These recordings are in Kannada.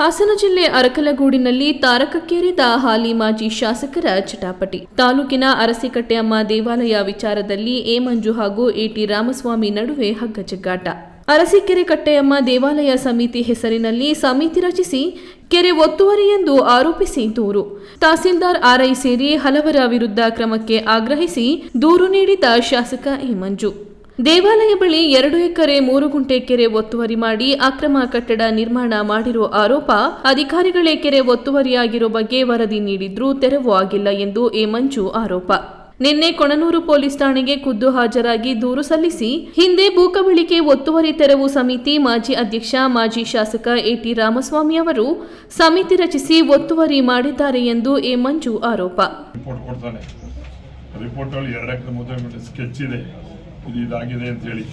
ಹಾಸನ ಜಿಲ್ಲೆ ಅರಕಲಗೂಡಿನಲ್ಲಿ ತಾರಕಕ್ಕೇರಿದ ಹಾಲಿ ಮಾಜಿ ಶಾಸಕರ ಚಟಾಪಟಿ. ತಾಲೂಕಿನ ಅರಸಿಕಟ್ಟೆಯಮ್ಮ ದೇವಾಲಯ ವಿಚಾರದಲ್ಲಿ ಎ ಮಂಜು ಹಾಗೂ ಎಟಿ ರಾಮಸ್ವಾಮಿ ನಡುವೆ ಹಗ್ಗಜಗ್ಗಾಟ. ಅರಸೀಕೆರೆ ಕಟ್ಟೆಯಮ್ಮ ದೇವಾಲಯ ಸಮಿತಿ ಹೆಸರಿನಲ್ಲಿ ಸಮಿತಿ ರಚಿಸಿ ಕೆರೆ ಒತ್ತುವರಿ ಎಂದು ಆರೋಪಿಸಿ ದೂರು. ತಹಸೀಲ್ದಾರ್ ಆರ್ಐ ಸೇರಿ ಹಲವರ ವಿರುದ್ಧ ಕ್ರಮಕ್ಕೆ ಆಗ್ರಹಿಸಿ ದೂರು ನೀಡಿದ ಶಾಸಕ ಎ ಮಂಜು. ದೇವಾಲಯ ಬಳಿ ಎರಡು ಎಕರೆ, ಮೂರು ಗುಂಟೆ ಕೆರೆ ಒತ್ತುವರಿ ಮಾಡಿ ಅಕ್ರಮ ಕಟ್ಟಡ ನಿರ್ಮಾಣ ಮಾಡಿರುವ ಆರೋಪ ಅಧಿಕಾರಿಗಳೇ ಕೆರೆ ಒತ್ತುವರಿಯಾಗಿರುವ ಬಗ್ಗೆ ವರದಿ ನೀಡಿದ್ರೂ ತೆರವು ಆಗಿಲ್ಲ ಎಂದು ಎ ಮಂಜು ಆರೋಪ. ನಿನ್ನೆ ಕೊಣನೂರು ಪೊಲೀಸ್ ಠಾಣೆಗೆ ಖುದ್ದು ಹಾಜರಾಗಿ ದೂರು ಸಲ್ಲಿಸಿ ಹಿಂದೆ ಭೂಕಬಳಿಕೆ ಒತ್ತುವರಿ ತೆರವು ಸಮಿತಿ ಮಾಜಿ ಅಧ್ಯಕ್ಷ, ಮಾಜಿ ಶಾಸಕ ಎಟಿ ರಾಮಸ್ವಾಮಿ ಅವರು ಸಮಿತಿ ರಚಿಸಿ ಒತ್ತುವರಿ ಮಾಡಿದ್ದಾರೆ ಎಂದು ಎ ಮಂಜು ಆರೋಪ. ರಿಪೋರ್ಟ್ ಇದೆ ಇದು ಇದಾಗಿದೆ ಅಂತ ಹೇಳಿ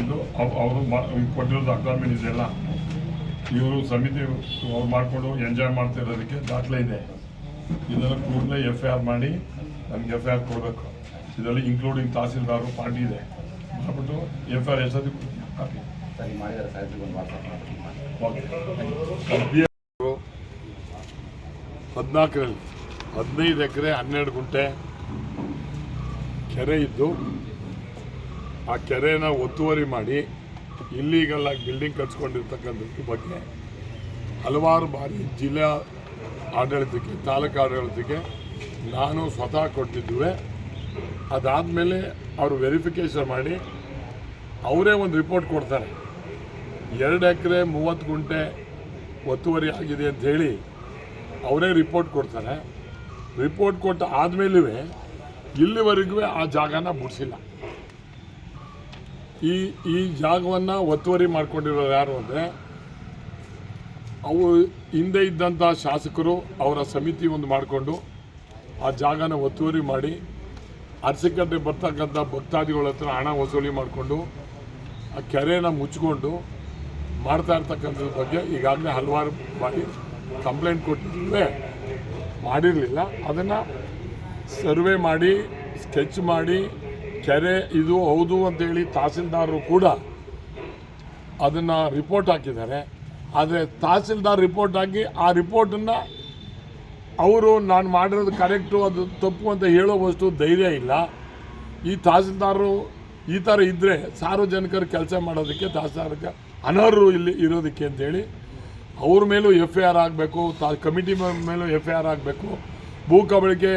ಇದು ಅವರು ಕೊಟ್ಟಿರೋದು ಅಗ್ರಿಮೆಂಟ್ ಇದೆಲ್ಲ ಇವರು ಸಮಿತಿ ಅವ್ರು ಮಾಡಿಕೊಂಡು ಎಂಜಾಯ್ ಮಾಡ್ತಾ ಇರೋದಕ್ಕೆ ದಾಖಲೆ ಇದೆ. ಇದನ್ನು ಕೂಡಲೇ ಎಫ್ ಐ ಆರ್ ಮಾಡಿ ನನಗೆ ಎಫ್ ಐ ಆರ್ ಕೊಡಬೇಕು. ಇದರಲ್ಲಿ ಇನ್ಕ್ಲೂಡಿಂಗ್ ತಹಸೀಲ್ದಾರು ಪಾರ್ಟಿ ಇದೆ. ಮಾಡಿಬಿಟ್ಟು ಎಫ್ ಐ ಆರ್ ಎಷ್ಟೊತ್ತಿಗೆ ಕಾಪಿ. ಹದಿನಾಲ್ಕರಲ್ಲಿ ಹದಿನೈದು ಎಕರೆ ಹನ್ನೆರಡು ಗುಂಟೆ ಕೆರೆ ಇದ್ದು ಆ ಕೆರೆನ ಒತ್ತುವರಿ ಮಾಡಿ ಇಲ್ಲಿಗೆಲ್ಲ ಬಿಲ್ಡಿಂಗ್ ಕಟ್ಸ್ಕೊಂಡಿರ್ತಕ್ಕಂಥದ್ರ ಬಗ್ಗೆ ಹಲವಾರು ಬಾರಿ ಜಿಲ್ಲಾ ಆಡಳಿತಕ್ಕೆ, ತಾಲೂಕು ಆಡಳಿತಕ್ಕೆ ನಾನು ಸ್ವತಃ ಕೊಟ್ಟಿದ್ದುವೆ. ಅದಾದಮೇಲೆ ಅವರು ವೆರಿಫಿಕೇಷನ್ ಮಾಡಿ ಅವರೇ ಒಂದು ರಿಪೋರ್ಟ್ ಕೊಡ್ತಾರೆ. ಎರಡು ಎಕರೆ ಮೂವತ್ತು ಗುಂಟೆ ಒತ್ತುವರಿ ಆಗಿದೆ ಅಂತ ಹೇಳಿ ಅವರೇ ರಿಪೋರ್ಟ್ ಕೊಡ್ತಾರೆ. ರಿಪೋರ್ಟ್ ಕೊಟ್ಟ ಆದಮೇಲೂ ಇಲ್ಲಿವರೆಗೂ ಆ ಜಾಗನ ಬಿಡಿಸಿಲ್ಲ. ಈ ಈ ಜಾಗವನ್ನು ಒತ್ತುವರಿ ಮಾಡ್ಕೊಂಡಿರೋರು ಯಾರು ಅಂದರೆ, ಅವು ಹಿಂದೆ ಇದ್ದಂಥ ಶಾಸಕರು ಅವರ ಸಮಿತಿ ಒಂದು ಮಾಡಿಕೊಂಡು ಆ ಜಾಗನ ಒತ್ತುವರಿ ಮಾಡಿ ಅರಸಿಕಟ್ಟೆ ಬರ್ತಕ್ಕಂಥ ಭಕ್ತಾದಿಗಳ ಹತ್ರ ಹಣ ವಸೂಲಿ ಮಾಡಿಕೊಂಡು ಆ ಕೆರೆನ ಮುಚ್ಕೊಂಡು ಮಾಡ್ತಾ ಇರ್ತಕ್ಕಂಥದ್ರ ಬಗ್ಗೆ ಈಗಾಗಲೇ ಹಲವಾರು ಬಾರಿ ಕಂಪ್ಲೇಂಟ್ ಕೊಟ್ಟಿದ್ದೇ ಮಾಡಿರಲಿಲ್ಲ. ಅದನ್ನು ಸರ್ವೆ ಮಾಡಿ, ಸ್ಕೆಚ್ ಮಾಡಿ, ಕೆರೆ ಇದು ಹೌದು ಅಂತೇಳಿ ತಹಸೀಲ್ದಾರರು ಕೂಡ ಅದನ್ನು ರಿಪೋರ್ಟ್ ಹಾಕಿದ್ದಾರೆ. ಆದರೆ ತಹಸೀಲ್ದಾರ್ ರಿಪೋರ್ಟ್ ಹಾಕಿ ಆ ರಿಪೋರ್ಟನ್ನು ಅವರು ನಾನು ಮಾಡಿರೋದು ಕರೆಕ್ಟು, ಅದು ತಪ್ಪು ಅಂತ ಹೇಳೋವಷ್ಟು ಧೈರ್ಯ ಇಲ್ಲ. ಈ ತಹಸೀಲ್ದಾರರು ಈ ಥರ ಇದ್ದರೆ ಸಾರ್ವಜನಿಕರು ಕೆಲಸ ಮಾಡೋದಕ್ಕೆ ತಹಸೀಲ್ದಾರ್ಗೆ ಅನರ್ಹರು ಇಲ್ಲಿ ಇರೋದಕ್ಕೆ ಅಂತೇಳಿ ಅವ್ರ ಮೇಲೂ ಎಫ್ ಐ ಆರ್ ಆಗಬೇಕು, ತಾ, ಕಮಿಟಿ ಮೇಲೂ ಎಫ್ ಐ ಆರ್ ಆಗಬೇಕು, ಭೂ ಕಬಳಿಕೆ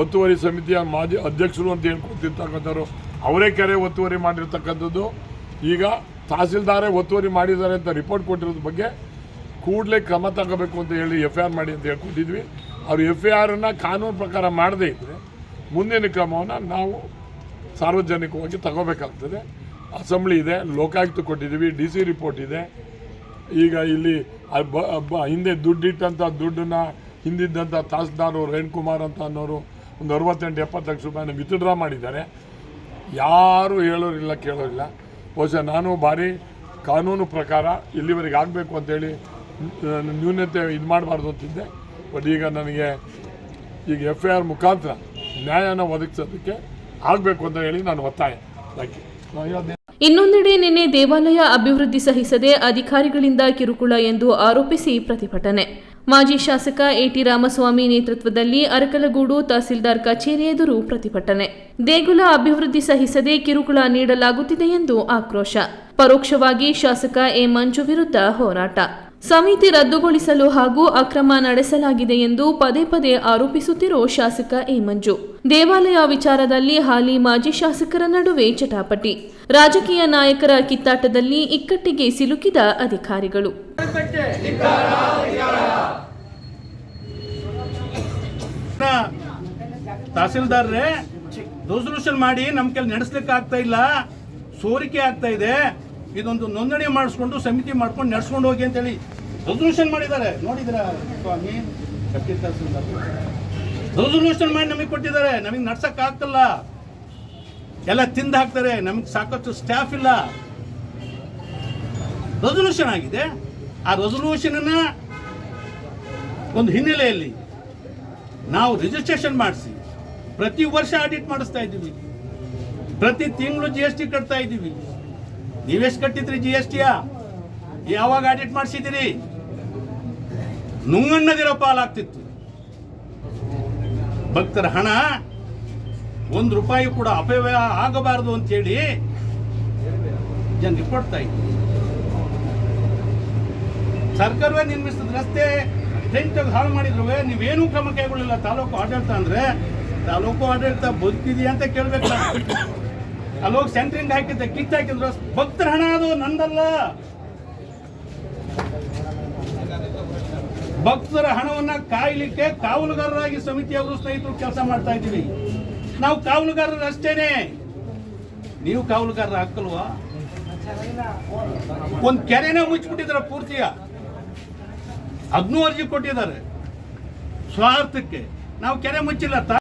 ಒತ್ತುವರಿ ಸಮಿತಿಯ ಮಾಜಿ ಅಧ್ಯಕ್ಷರು ಅಂತ ಹೇಳ್ಕೊತಿರ್ತಕ್ಕಂಥವ್ರು ಅವರೇ ಕೆರೆ ಒತ್ತುವರಿ ಮಾಡಿರ್ತಕ್ಕಂಥದ್ದು. ಈಗ ತಹಸೀಲ್ದಾರೇ ಒತ್ತುವರಿ ಮಾಡಿದ್ದಾರೆ ಅಂತ ರಿಪೋರ್ಟ್ ಕೊಟ್ಟಿರೋದ್ರ ಬಗ್ಗೆ ಕೂಡಲೇ ಕ್ರಮ ತಗೋಬೇಕು ಅಂತ ಹೇಳಿ ಎಫ್ ಐ ಆರ್ ಮಾಡಿ ಅಂತ ಹೇಳ್ಕೊಟ್ಟಿದ್ವಿ. ಅವ್ರು ಎಫ್ ಐ ಆರನ್ನು ಕಾನೂನು ಪ್ರಕಾರ ಮಾಡದೇ ಇದ್ದರೆ ಮುಂದಿನ ಕ್ರಮವನ್ನು ನಾವು ಸಾರ್ವಜನಿಕವಾಗಿ ತಗೋಬೇಕಾಗ್ತದೆ. ಅಸೆಂಬ್ಲಿ ಇದೆ, ಲೋಕಾಯುಕ್ತ ಕೊಟ್ಟಿದ್ದೀವಿ, ಡಿ ಸಿ ರಿಪೋರ್ಟ್ ಇದೆ. ಈಗ ಇಲ್ಲಿ ಹಿಂದೆ ದುಡ್ಡಿಟ್ಟಂಥ ದುಡ್ಡನ್ನ ಹಿಂದಿದ್ದಂಥ ತಹಸೀಲ್ದಾರ್ ರೇಣ್ಕುಮಾರ್ ಅಂತ ಅನ್ನೋರು ಒಂದು ಅರವತ್ತೆಂಟು ಎಪ್ಪತ್ತು ಲಕ್ಷ ರೂಪಾಯಿನ ವಿತ್ಡ್ರಾ ಮಾಡಿದ್ದಾರೆ. ಯಾರೂ ಹೇಳೋರಿಲ್ಲ, ಕೇಳೋರಿಲ್ಲ. ಬಹುಶಃ ನಾನು ಭಾರಿ ಕಾನೂನು ಪ್ರಕಾರ ಇಲ್ಲಿವರೆಗೆ ಆಗಬೇಕು ಅಂತೇಳಿ ನ್ಯೂ- ನ್ಯೂನತೆ ಇದು ಮಾಡಬಾರ್ದು ಅಂತಿದ್ದೆ. ಬಟ್ ಈಗ ನನಗೆ ಈಗ ಎಫ್ ಐ ಆರ್ ಮುಖಾಂತರ ನ್ಯಾಯನ ಒದಗಿಸೋದಕ್ಕೆ ಆಗಬೇಕು ಅಂತ ಹೇಳಿ ನಾನು ಒತ್ತಾಯ. ಥ್ಯಾಂಕ್ ಇನ್ನೊಂದೆಡೆ ನಿನ್ನೆ ದೇವಾಲಯ ಅಭಿವೃದ್ಧಿ ಸಹಿಸದೆ ಅಧಿಕಾರಿಗಳಿಂದ ಕಿರುಕುಳ ಎಂದು ಆರೋಪಿಸಿ ಪ್ರತಿಭಟನೆ. ಮಾಜಿ ಶಾಸಕ ಎಟಿ ರಾಮಸ್ವಾಮಿ ನೇತೃತ್ವದಲ್ಲಿ ಅರಕಲಗೂಡು ತಹಸೀಲ್ದಾರ್ ಕಚೇರಿ ಎದುರು ಪ್ರತಿಭಟನೆ. ದೇಗುಲ ಅಭಿವೃದ್ಧಿ ಸಹಿಸದೆ ಕಿರುಕುಳ ನೀಡಲಾಗುತ್ತಿದೆ ಎಂದು ಆಕ್ರೋಶ. ಪರೋಕ್ಷವಾಗಿ ಶಾಸಕ ಎ ಮಂಜು ವಿರುದ್ಧ ಹೋರಾಟ. ಸಮಿತಿ ರದ್ದುಗೊಳಿಸಲು ಹಾಗೂ ಅಕ್ರಮ ನಡೆಸಲಾಗಿದೆ ಎಂದು ಪದೇ ಪದೇ ಆರೋಪಿಸುತ್ತಿರೋ ಶಾಸಕ ಎ ಮಂಜು. ದೇವಾಲಯ ವಿಚಾರದಲ್ಲಿ ಹಾಲಿ ಮಾಜಿ ಶಾಸಕರ ನಡುವೆ ಚಟಾಪಟಿ. ರಾಜಕೀಯ ನಾಯಕರ ಕಿತ್ತಾಟದಲ್ಲಿ ಇಕ್ಕಟ್ಟಿಗೆ ಸಿಲುಕಿದ ಅಧಿಕಾರಿಗಳು. ತಹಸೀಲ್ದಾರ್ರೆ ರೆಸೊಲ್ಯೂಷನ್ ಮಾಡಿ ನಮ್ಮ ಕೆಲ ನಡೆಸ್ಲಿಕ್ಕೆ ಆಗ್ತಾ ಇಲ್ಲ, ಸೋರಿಕೆ ಆಗ್ತಾ ಇದೆ, ಇದೊಂದು ನೋಂದಣಿ ಮಾಡಿಸ್ಕೊಂಡು ಸಮಿತಿ ಮಾಡ್ಕೊಂಡು ನಡೆಸ್ಕೊಂಡು ಹೋಗಿ ಅಂತೇಳಿ ರೆಸೊಲ್ಯೂಷನ್ ಮಾಡಿದ್ದಾರೆ. ನೋಡಿದ್ರ ಸ್ವಾಮಿ? ತಹಸೀಲ್ದಾರ್. ರೆಸೊಲ್ಯೂಷನ್ ಮಾಡಿ ನಮಗೆ ಕೊಟ್ಟಿದ್ದಾರೆ, ನಮಗೆ ನಡ್ಸಕ್ ಆಗ್ತಲ್ಲ. ಎಲ್ಲ ತಿಂದು ಹಾಕ್ತಾರೆ, ನಮಗೆ ಸಾಕಷ್ಟು ಸ್ಟಾಫ್ ಇಲ್ಲ. ರೆಸೊಲ್ಯೂಷನ್ ಆಗಿದೆ. ಆ ರೆಸೊಲ್ಯೂಷನ್ ಒಂದು ಹಿನ್ನೆಲೆಯಲ್ಲಿ ನಾವು ರಿಜಿಸ್ಟ್ರೇಷನ್ ಮಾಡಿಸಿ. ಪ್ರತಿ ವರ್ಷ ಆಡಿಟ್ ಮಾಡಿಸ್ತಾ ಇದ್ದೀವಿ. ಪ್ರತಿ ತಿಂಗಳು ಜಿ ಎಸ್ ಟಿ ಕಟ್ತಾ ಇದ್ದೀವಿ. ನೀವೆಷ್ಟು ಕಟ್ಟಿದ್ರಿ ಜಿ ಎಸ್ ಟಿಯ ಯಾವಾಗ ಆಡಿಟ್ ಮಾಡಿಸಿದ್ದೀರಿ? ನುಂಗಣ್ಣದಿರೋ ಪಾಲಾಗ್ತಿತ್ತು. ಭಕ್ತರ ಹಣ ಒಂದು ರೂಪಾಯಿ ಕೂಡ ಅಪವ್ಯಯ ಆಗಬಾರದು ಅಂತೇಳಿ ಜನರಿಗೆ ಕೊಡ್ತಾ ಇತ್ತು ಸರ್ಕಾರವೇ ನಿರ್ಮಿಸಿದ ರಸ್ತೆ ಟೆಂಟಾಗಿ ಹಾಳು ಮಾಡಿದ್ರು. ನೀವೇನೂ ಕ್ರಮ ಕೈಗೊಳ್ಳಿಲ್ಲ. ತಾಲೂಕು ಆಡಳಿತ ಅಂದ್ರೆ ತಾಲೂಕು ಆಡಳಿತ ಬದುಕಿದೆಯಾ ಅಂತ ಕೇಳ್ಬೇಕು ಅಲ್ಲೋಗಿ ಸೆಂಟ್ರಿಂಗ್ ಹಾಕಿದ್ದೆ ಕಿಟ್ ಹಾಕಿದ್ರು. ಭಕ್ತರ ಹಣ ಅದು, ನಂದಲ್ಲ. ಭಕ್ತರ ಹಣವನ್ನ ಕಾಯ್ಲಿಕ್ಕೆ ಕಾವಲುಗಾರರಾಗಿ ಸಮಿತಿಯವರು ಸ್ನೇಹಿತರು ಕೆಲಸ ಮಾಡ್ತಾ ಇದ್ದೀವಿ. ನಾವು ಕಾವಲುಗಾರರು ಅಷ್ಟೇನೆ. ನೀವು ಕಾವಲುಗಾರರ ಹಾಕಲ್ವಾ ಒಂದ್ ಕೆರೆನೇ ಮುಚ್ಚಿಬಿಟ್ಟಿದ್ರ ಪೂರ್ತಿಯ? ಅದನ್ನೂ ಅರ್ಜಿ ಕೊಟ್ಟಿದ್ದಾರೆ. ಸ್ವಾರ್ಥಕ್ಕೆ. ನಾವು ಕೆರೆ ಮುಚ್ಚಿಲ್ಲ.